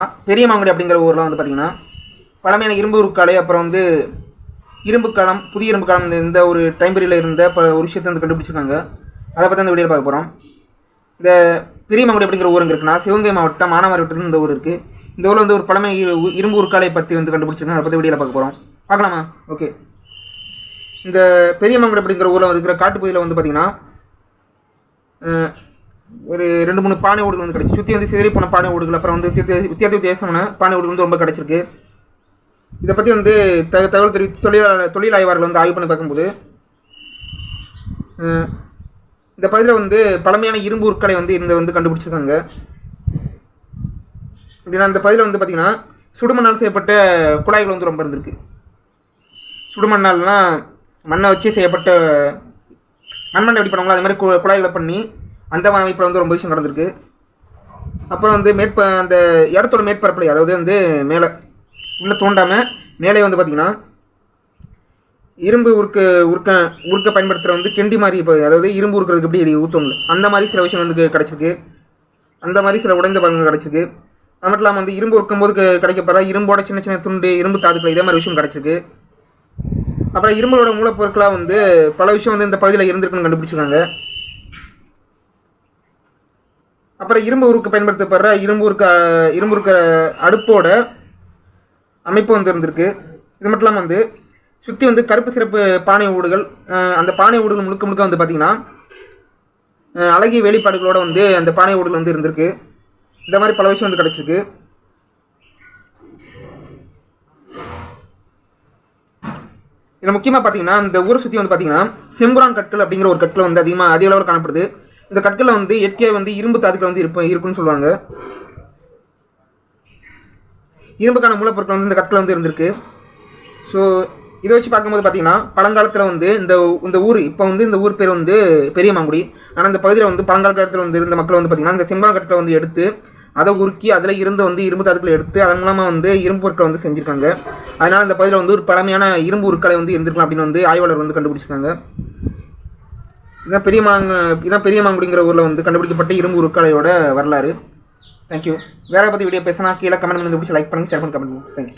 பெரிய மாங்குடி அப்படிங்கிற ஊரில் வந்து பார்த்தீங்கன்னா பழமையான இரும்பு உருக்காலை அப்புறம் வந்து இரும்பு காலம் புதிய இரும்பு காலம் இந்த- ஒரு டைம் பீரியடில் இருந்த இப்போ ஒரு விஷயத்தை வந்து கண்டுபிடிச்சிருக்காங்க. அதை பற்றி அந்த வீடியோ பார்க்க போகிறோம் இந்த பெரிய மாங்குடி அப்படிங்கிற ஊருங்க இருக்குன்னா சிவகங்கை மாவட்டம் மானாமரவட்டத்தில் இந்த ஊர் இருக்குது இந்த ஊரில் வந்து ஒரு பழமை இரும்பு உருக்காலை பற்றி வந்து கண்டுபிடிச்சிருக்காங்க. அதை பற்றி வீடியோவில் பார்க்க போகிறோம் பார்க்கலாமா? ஓகே இந்த பெரிய மாங்குடி அப்படிங்கிற ஊரில் இருக்கிற காட்டுப்பகுதியில் வந்து பார்த்திங்கன்னா ஒரு ரெண்டு மூணு பானை ஓடுகள் வந்து கிடச்சி. சுற்றி வந்து சிதறி போன பானை ஓடுகள் அப்புறம் வந்து வித்தியாச வித்தியாசமான பானை ஓடுகள் வந்து ரொம்ப கிடச்சிருக்கு. இதை பற்றி வந்து த தகவல் தெரிவி தொழிலாளர் தொழில் ஆய்வாளர்கள் வந்து ஆய்வு பண்ணி பார்க்கும்போது இந்த பகுதியில் வந்து பழமையான இரும்பு உருக்களை வந்து இந்த வந்து கண்டுபிடிச்சிருக்காங்க. அப்படின்னா இந்த பகுதியில் வந்து பார்த்திங்கன்னா சுடுமண்ணால் செய்யப்பட்ட குழாய்கள் வந்து ரொம்ப இருந்திருக்கு. சுடுமண்ணால்னா மண்ணை வச்சு செய்யப்பட்ட மண்மண்ணை எப்படி பண்ணுவாங்களோ அது மாதிரி கு- குழாய்களை பண்ணி அந்தமான அமைப்பில் வந்து ரொம்ப விஷயம் நடந்திருக்கு. அப்புறம் வந்து மேற்ப அந்த இடத்தோட மேற்பரப்புல அதாவது வந்து மேலே உள்ளே தோண்டாமல் மேலே வந்து பார்த்திங்கன்னா இரும்பு உருக்க உருக்க உருக்க பயன்படுத்துகிற வந்து கெண்டி மாதிரி இப்போ அதாவது இரும்பு உருக்கிறதுக்கு எப்படி ஊற்றணும் அந்த மாதிரி சில விஷயம் வந்து கிடச்சிருக்கு. அந்த மாதிரி சில உடைந்த பங்குகள் கிடச்சிருக்கு. அது மட்டும் இல்லாமல் வந்து இரும்பு உருக்கும் போது கிடைக்கப்படுற இரும்போட சின்ன சின்ன துண்டு இரும்பு தாதுக்கள் இதே மாதிரி விஷயம் கிடச்சிருக்கு. அப்புறம் இரும்பலோட மூலப்பொருட்களாக வந்து பல விஷயம் வந்து இந்த பகுதியில் இருந்திருக்குன்னு கண்டுபிடிச்சிருக்காங்க. அப்புறம் இரும்பு உருக்கு பயன்படுத்தப்படுற இரும்பு உருக்க இரும்பு உருக்க அடுப்போட அமைப்பு வந்து இருந்திருக்கு. இது மட்டும் இல்லாமல் வந்து சுற்றி வந்து கருப்பு சிறப்பு பானை ஊடுகள் அந்த பானை ஊடுகள் முழுக்க முழுக்க வந்து பார்த்திங்கன்னா அழகிய வேலைப்பாடுகளோட வந்து அந்த பானை ஊடுகள் வந்து இருந்திருக்கு. இந்த மாதிரி பல விஷயம் வந்து கிடச்சிருக்கு. இதில் முக்கியமாக பார்த்தீங்கன்னா இந்த ஊரை சுற்றி வந்து பார்த்தீங்கன்னா செம்புரான் கற்கள் அப்படிங்கிற ஒரு கற்கள் வந்து அதிகமாக அதிக அளவில் காணப்படுது. இந்த கற்களை வந்து இயற்கையாக வந்து இரும்பு தாதுக்கள் வந்து இருப்ப இருக்குன்னு சொல்லுவாங்க. இரும்புக்கான மூலப்பொருட்கள் வந்து இந்த கற்கள் வந்து இருந்திருக்கு. ஸோ இதை வச்சு பார்க்கும்போது பார்த்தீங்கன்னா பழங்காலத்தில் வந்து இந்த இந்த ஊர் இப்போ வந்து இந்த ஊர் பேர் வந்து பெரிய மாங்குடி ஆனால் இந்த பகுதியில் வந்து பழங்காலத்தில் வந்து இருந்த மக்கள் வந்து பார்த்தீங்கன்னா இந்த செம்பா கற்களை வந்து எடுத்து அதை உருக்கி அதில் இருந்து வந்து இரும்பு தாதுக்களை எடுத்து அதன் மூலமாக வந்து இரும்பு பொருட்களை வந்து செஞ்சுருக்காங்க. அதனால் இந்த பகுதியில் வந்து ஒரு பழமையான இரும்பு உருக்களை வந்து இருந்திருக்கலாம் அப்படின்னு வந்து ஆய்வாளர் வந்து கண்டுபிடிச்சிருக்காங்க. இதான் பெரியமாங்க இதான் பெரியமாங்குடிங்கிற ஊரில் வந்து கண்டுபிடிக்கப்பட்ட இரும்பு உருக்கலையோட வரலாறு. தேங்க்யூ வேற பற்றி வீடியோ பேசினா கீழே கமெண்ட் பண்ணி பிடிச்சி லைக் பண்ணுங்க ஷேர் பண்ணி கமெண்ட் பண்ணுங்கள் தேங்க்யூ